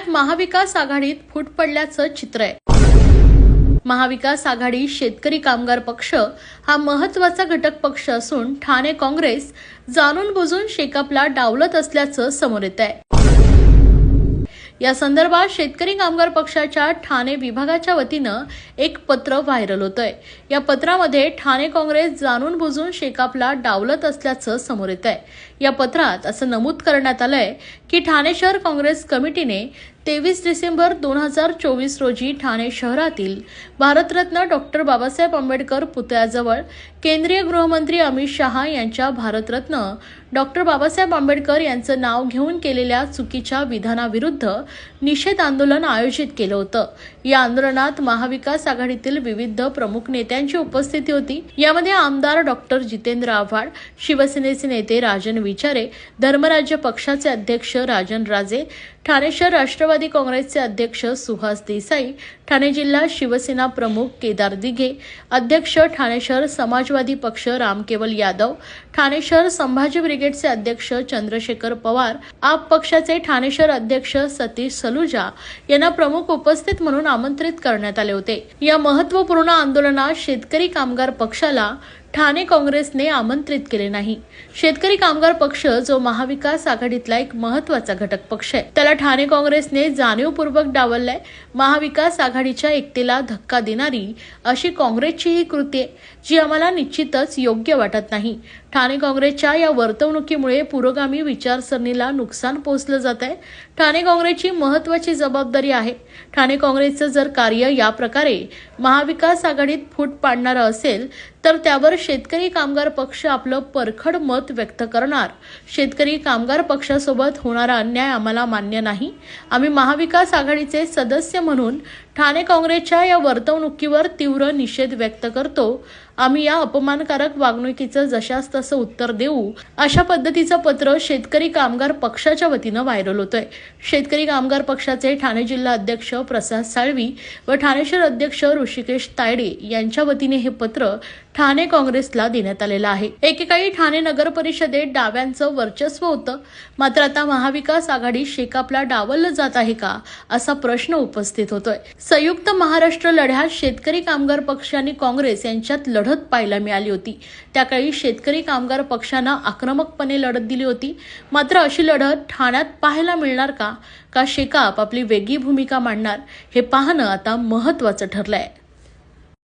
ठाण्यात महाविकास आघाडीत फूट पडल्याचं चित्र आहे. महाविकास आघाडी शेतकरी कामगार पक्ष हा महत्त्वाचा घटक पक्ष असून ठाणे काँग्रेस जाणून बुजून शेकापला डावलत असल्याचं समोर येत आहे. या संदर्भात शेतकरी कामगार पक्षाच्या ठाणे विभागाच्या वतीनं एक पत्र व्हायरल होतंय. या पत्रामध्ये ठाणे काँग्रेस जाणून बुजून शेकापला डावलत असल्याचं समोर येत आहे या पत्रात असं नमूद करण्यात आलंय की ठाणे शहर काँग्रेस कमिटीने तेवीस डिसेंबर दोन हजार चोवीस रोजी ठाणे शहरातील भारतरत्न डॉक्टर बाबासाहेब आंबेडकर पुतळ्याजवळ केंद्रीय गृहमंत्री अमित शहा यांच्या भारतरत्न डॉक्टर बाबासाहेब आंबेडकर यांचं नाव घेऊन केलेल्या चुकीच्या विधानाविरुद्ध निषेध आंदोलन आयोजित केलं होतं. या आंदोलनात महाविकास आघाडीतील विविध प्रमुख नेत्यांची उपस्थिती होती. यामध्ये आमदार डॉक्टर जितेंद्र आव्हाड शिवसेनेचे नेते राजन विचारे धर्मराज्य पक्षाचे अध्यक्ष राजन राजे ठाणे शहर राष्ट्रवादी काँग्रेसचे अध्यक्ष सुहास देसाई ठाणे जिल्हा शिवसेना प्रमुख केदार दिघे अध्यक्ष ठाणे शहर समाजवादी पक्ष रामकेवल यादव ठाणे शहर संभाजी ब्रिगेडचे अध्यक्ष चंद्रशेखर पवार आप पक्षाचे ठाणे शहर अध्यक्ष सतीश सलुजा यांना प्रमुख उपस्थित म्हणून आमंत्रित करण्यात आले होते. या महत्त्वपूर्ण आंदोलनात शेतकरी कामगार पक्षाला ठाणे काँग्रेसने आमंत्रित केले नाही. शेतकरी कामगार पक्ष जो महाविकास आघाडीतला एक महत्त्वाचा घटक पक्ष आहे. त्याला ठाणे काँग्रेसने जाणीवपूर्वक डावललाय. महाविकास आघाडीच्या एकतेला धक्का देणारी अशी काँग्रेसची ही कृती आहे जी आम्हाला निश्चितच योग्य वाटत नाही. ठाणे काँग्रेसच्या या वर्तवणुकीमुळे पुरोगामी विचारसरणीला नुकसान पोहोचलं जात आहे. ठाणे काँग्रेसची महत्वाची जबाबदारी आहे. ठाणे काँग्रेसचं जर कार्य या प्रकारे महाविकास आघाडीत फूट पाडणारं असेल तर त्यावर शेतकरी कामगार पक्ष आपलं परखड मत व्यक्त करणार. शेतकरी कामगार पक्षासोबत होणारा अन्याय आम्हाला मान्य नाही. आम्ही महाविकास आघाडीचे सदस्य म्हणून ठाणे काँग्रेसच्या या वर्तवणुकीवर तीव्र निषेध व्यक्त करतो. आम्ही या अपमानकारक वागणुकीचं जशास तसं उत्तर देऊ अशा पद्धतीचं पत्र शेतकरी कामगार पक्षाच्या वतीनं व्हायरल होतंय. शेतकरी कामगार पक्षाचे ठाणे जिल्हा अध्यक्ष प्रसाद साळवी व ठाणे शहर अध्यक्ष ऋषिकेश तायडे यांच्या वतीने हे पत्र ठाणे काँग्रेसला देण्यात आलेला आहे. एकेकाळी ठाणे नगर परिषदेत डाव्यांचं वर्चस्व होतं. मात्र आता महाविकास आघाडी शेकापला डावललं जात आहे का असा प्रश्न उपस्थित होतोय. संयुक्त महाराष्ट्र लढ्यात शेतकरी कामगार पक्ष आणि काँग्रेस यांच्यात लढत पाहायला मिळाली होती. त्याकाळी शेतकरी कामगार पक्षानं आक्रमकपणे लढत दिली होती. मात्र अशी लढत ठाण्यात पाहायला मिळणार का का शेकाप आपली वेगळी भूमिका मांडणार हे पाहणं आता महत्वाचं ठरलंय.